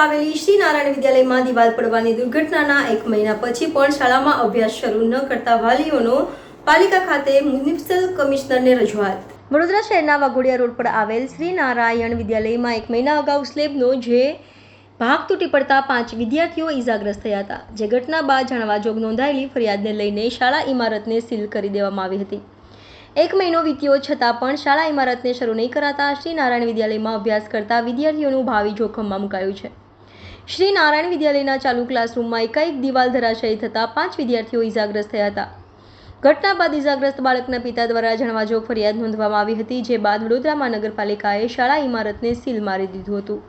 આવેલી શ્રી નારાયણ વિદ્યાલયમાં દિવાલ પડવાની દુર્ઘટનાના એક મહિના પછી પણ શાળામાં અભ્યાસ શરૂ ન કરતા વાલીઓનો પાલિકા ખાતે મ્યુનિસિપલ કમિશનરને રજૂઆત. વડોદરા શહેરના વાઘોડિયા રોડ પર આવેલ શ્રી નારાયણ વિદ્યાલયમાં એક મહિના અગાઉ સ્લેબનો જે ભાગ તૂટી પડતા પાંચ વિદ્યાર્થીઓ ઈજાગ્રસ્ત થયા હતા. જે ઘટના બાદ જાણવા જોગ નોંધાયેલી ફરિયાદને લઈને શાળા ઇમારતને સીલ કરી દેવામાં આવી હતી. એક મહિનો વીત્યો છતાં પણ શાળા ઇમારતને શરૂ નહીં કરાતા શ્રી નારાયણ વિદ્યાલયમાં અભ્યાસ કરતા વિદ્યાર્થીઓનું ભાવિ જોખમમાં મુકાયું છે. શ્રી નારાયણ વિદ્યાલયના ચાલુ ક્લાસરૂમમાં એકાએક દિવાલ ધરાશાયી થતાં પાંચ વિદ્યાર્થીઓ ઇજાગ્રસ્ત થયા હતા. ઘટના બાદ ઇજાગ્રસ્ત બાળકના પિતા દ્વારા જાણવાજોગ ફરિયાદ નોંધવામાં આવી હતી, જે બાદ વડોદરા મહાનગરપાલિકાએ શાળા ઇમારતને સીલ મારી દીધું હતું.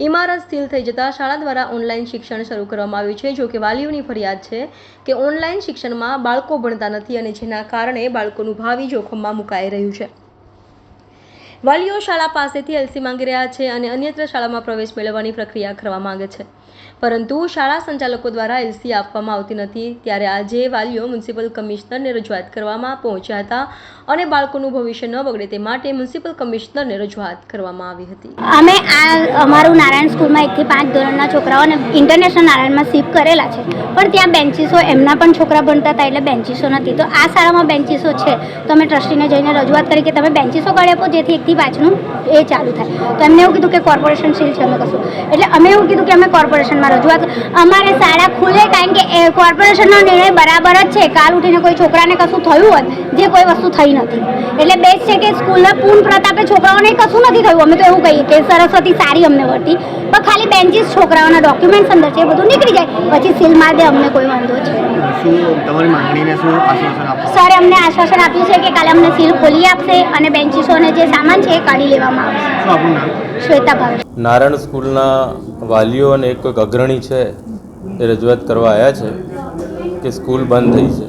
ઇમારત સીલ થઈ જતાં શાળા દ્વારા ઓનલાઈન શિક્ષણ શરૂ કરવામાં આવ્યું છે. જો કે વાલીઓની ફરિયાદ છે કે ઓનલાઈન શિક્ષણમાં બાળકો ભણતા નથી અને જેના કારણે બાળકોનું ભાવિ જોખમમાં મુકાઈ રહ્યું છે. વાલીઓ શાળા પાસેથી એલસી માંગી રહ્યા છે અને અન્યત્ર શાળામાં પ્રવેશ મેળવવાની પ્રક્રિયા કરવા માંગે છે. પરંતુ શાળા સંચાલકો દ્વારા એલસી આપવામાં આવતી નથી. ત્યારે આજે વાલીઓ મ્યુનિસિપલ કમિશનરને રજૂઆત કરવામાં પહોંચ્યા હતા અને બાળકોનું ભવિષ્ય ન બગડે તે માટે મ્યુનિસિપલ કમિશનરને રજૂઆત કરવામાં આવી હતી. અમે આ અમારું નારાયણ સ્કૂલમાં એકથી પાંચ ધોરણના છોકરાઓને ઇન્ટરનેશનલ નારાયણમાં શિફ્ટ કરેલા છે. પણ ત્યાં બેન્ચીસો એમના પણ છોકરા ભણતા હતા એટલે બેન્ચીસો નથી. તો આ શાળામાં બેન્ચીસો છે. તો અમે ટ્રસ્ટીને જઈને રજૂઆત કરી કે તમે બેન્ચીસો કાઢી આપો જેથી એકથી પાંચનું એ ચાલુ થાય. તો એમને એવું કીધું કે કોર્પોરેશન સીલ છે, અમે કશું. એટલે અમે એવું કીધું કે અમે કોર્પોરેશનમાં રજૂઆત અમારે શાળા ખુલે કારણ કે કોર્પોરેશનનો નિર્ણય બરાબર જ છે. કાલ ઉઠીને કોઈ છોકરાને કશું થયું હોત જે કોઈ વસ્તુ થઈ નથી. એટલે બેસ્ટ છે કે સ્કૂલના પૂર્ણ પ્રતાપે છોકરાઓને કશું નથી થયું. અમે તો એવું કહીએ કે સરસ્વતી સારી અમને વળતી પણ ખાલી બેન્ચીસ છોકરાઓના ડોક્યુમેન્ટ્સ અંદર છે એ બધું નીકળી જાય. પછી સીલ માર દે અમને કોઈ વાંધો છે સરે અમને આશ્વાસન આપ્યું છે કે કાલે અમને સીલ ખોલી આપશે અને બેન્ચીસોને જે સામાન છે એ કાઢી લેવામાં આવશે. શ્વેતા ભાવેશ નારાયણ સ્કૂલના વાલીઓ અને એક કોઈક અગ્રણી છે એ રજૂઆત કરવા આવ્યા છે કે સ્કૂલ બંધ થઈ છે.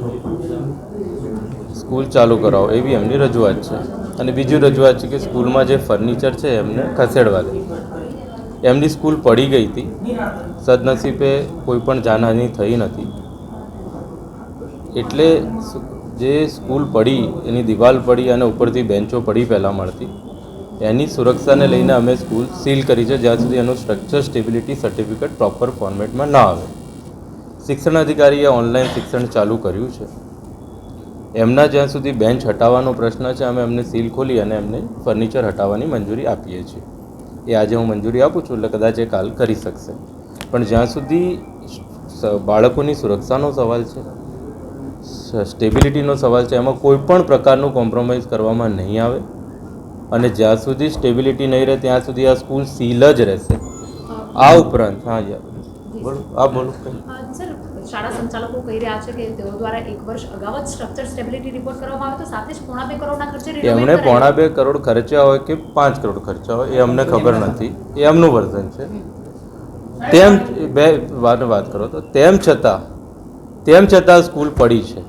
સ્કૂલ ચાલુ કરાવો એવી એમની રજૂઆત છે. અને બીજી રજૂઆત છે કે સ્કૂલમાં જે ફર્નિચર છે એમને ખસેડવા દે. એમની સ્કૂલ પડી ગઈ હતી. સદનસીબે કોઈ પણ જાનહાની થઈ નથી. એટલે જે સ્કૂલ પડી, એની દિવાલ પડી અને ઉપરથી બેન્ચો પડી પહેલાં મળતી. એની સુરક્ષાને લઈને અમે સ્કૂલ સીલ કરી છે, જ્યાં સુધી એનું સ્ટ્રક્ચર સ્ટેબિલિટી સર્ટિફિકેટ પ્રોપર ફોર્મેટમાં ના આવે. શિક્ષણ અધિકારીએ ઓનલાઈન શિક્ષણ ચાલુ કર્યું છે. એમના જ્યાં સુધી બેન્ચ હટાવવાનો પ્રશ્ન છે, અમે એમને સીલ ખોલી અને એમને ફર્નિચર હટાવવાની મંજૂરી આપીએ છીએ. એ આજે હું મંજૂરી આપું છું, એટલે કદાચ એ કાલ કરી શકશે. પણ જ્યાં સુધી બાળકોની સુરક્ષાનો સવાલ છે સ્ટેબિલિટીનો સવાલ છે, એમાં કોઈ પણ પ્રકારનું કોમ્પ્રોમાઇઝ કરવામાં નહીં આવે. અને જ્યાં સુધી સ્ટેબિલિટી નહીં રહે ત્યાં સુધી આ સ્કૂલ સીલ જ રહેશે. આ ઉપરાંત હા યાર બોલો આ બોલો. કંઈ સર શાળા સંચાલકો કહી રહ્યા છે કે તેઓ દ્વારા એક વર્ષ અગાઉ જ સ્ટ્રક્ચર સ્ટેબિલિટી રિપોર્ટ કરવામાં આવે તો સાથે જ પોણા બે કરોડના ખર્ચે એમણે પોણા બે કરોડ ખર્ચ્યા હોય કે પાંચ કરોડ ખર્ચ્યા હોય એ અમને ખબર નથી. એ એમનું વર્ઝન છે. તેમ બે વાત કરો તો. તેમ છતાં તેમ છતાં સ્કૂલ પડી છે.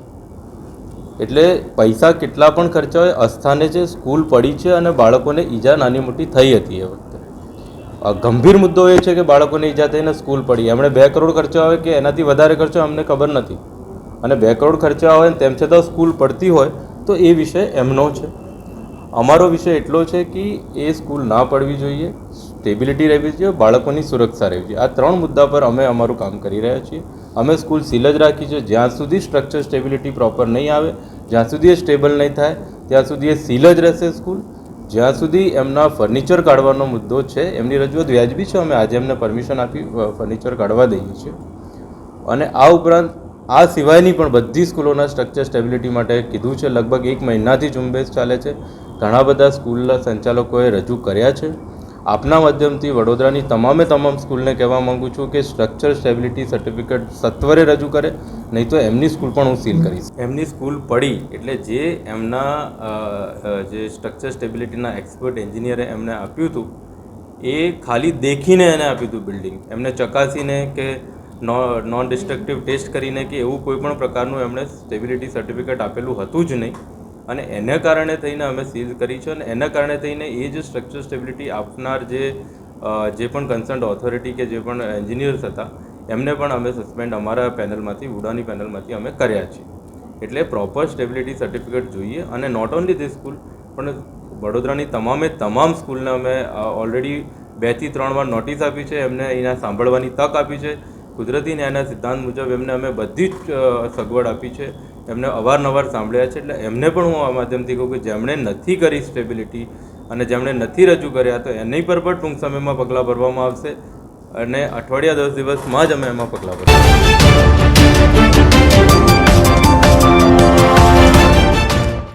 એટલે પૈસા કેટલા પણ ખર્ચા હોય, અસ્થાને છે સ્કૂલ પડી છે અને બાળકોને ઈજા નાની મોટી થઈ હતી એ વખતે. ગંભીર મુદ્દો એ છે કે બાળકોને ઈજા થઈને સ્કૂલ પડી. એમણે બે કરોડ ખર્ચા હોય કે એનાથી વધારે ખર્ચો અમને ખબર નથી. અને બે કરોડ ખર્ચા હોય તેમ છતાં સ્કૂલ પડતી હોય, તો એ વિષય એમનો છે. અમારો વિષય એટલો છે કે એ સ્કૂલ ના પડવી જોઈએ, સ્ટેબિલિટી રહેવી જોઈએ, બાળકોની સુરક્ષા રહેવી જોઈએ. આ ત્રણ મુદ્દા પર અમે અમારું કામ કરી રહ્યા છીએ. અમે સ્કૂલ સીલ જ રાખી છે. જ્યાં સુધી સ્ટ્રક્ચર સ્ટેબિલિટી પ્રોપર નહીં આવે, જ્યાં સુધી એ સ્ટેબલ નહીં થાય, ત્યાં સુધી એ સીલ જ રહેશે સ્કૂલ. જ્યાં સુધી એમના ફર્નિચર કાઢવાનો મુદ્દો છે, એમની રજૂઆત વ્યાજબી છે. અમે આજે એમને પરમિશન આપી ફર્નિચર કાઢવા દઈએ છીએ. અને આ ઉપરાંત, આ સિવાયની પણ બધી સ્કૂલોના સ્ટ્રક્ચર સ્ટેબિલિટી માટે કીધું છે. લગભગ એક મહિનાથી ઝુંબેશ ચાલે છે. ઘણા બધા સ્કૂલના સંચાલકોએ રજૂ કર્યા છે. આપના માધ્યમથી વડોદરાની તમામે તમામ સ્કૂલને કહેવા માંગુ છું કે સ્ટ્રક્ચર સ્ટેબિલિટી સર્ટિફિકેટ સત્વરે રજૂ કરે, નહીં તો એમની સ્કૂલ પણ હું સીલ કરીશ. એમની સ્કૂલ પડી એટલે જે એમના જે સ્ટ્રક્ચર સ્ટેબિલિટીના એક્સપર્ટ એન્જિનિયરે એમને આપ્યું હતું, એ ખાલી દેખીને એને આપ્યું હતું બિલ્ડિંગ. એમને ચકાસીને કે નોન ડિસ્ટ્રક્ટિવ ટેસ્ટ કરીને કે એવું કોઈ પણ પ્રકારનું એમણે સ્ટેબિલિટી સર્ટિફિકેટ આપેલું હતું જ નહીં. અને એને કારણે થઈને અમે સીલ કરી છે અને એના કારણે થઈને એ જે સ્ટ્રક્ચર સ્ટેબિલિટી આપનાર જે જે પણ કન્સર્ન ઓથોરિટી કે જે પણ એન્જિનિયર્સ હતા, એમને પણ અમે સસ્પેન્ડ અમારા પેનલમાંથી વુડાની પેનલમાંથી અમે કર્યા છીએ. એટલે પ્રોપર સ્ટેબિલિટી સર્ટિફિકેટ જોઈએ અને નોટ ઓનલી ધીસ સ્કૂલ પણ વડોદરાની તમામે તમામ સ્કૂલને અમે ઓલરેડી બેથી ત્રણ વાર નોટિસ આપી છે, એમને અહીંયા સાંભળવાની તક આપી છે. કુદરતી ન્યાયના સિદ્ધાંત મુજબ એમને અમે બધી જ સગવડ આપી છે. એમને અવારનવાર સાંભળ્યા છે. એટલે એમને પણ હું આ માધ્યમથી કહું કે જેમણે નથી કરી સ્ટેબિલિટી અને જેમણે નથી રજૂ કર્યા તો એની પર પણ ટૂંક સમયમાં પગલાં ભરવામાં આવશે અને અઠવાડિયા દસ દિવસમાં જ અમે એમાં પગલાં ભરશું.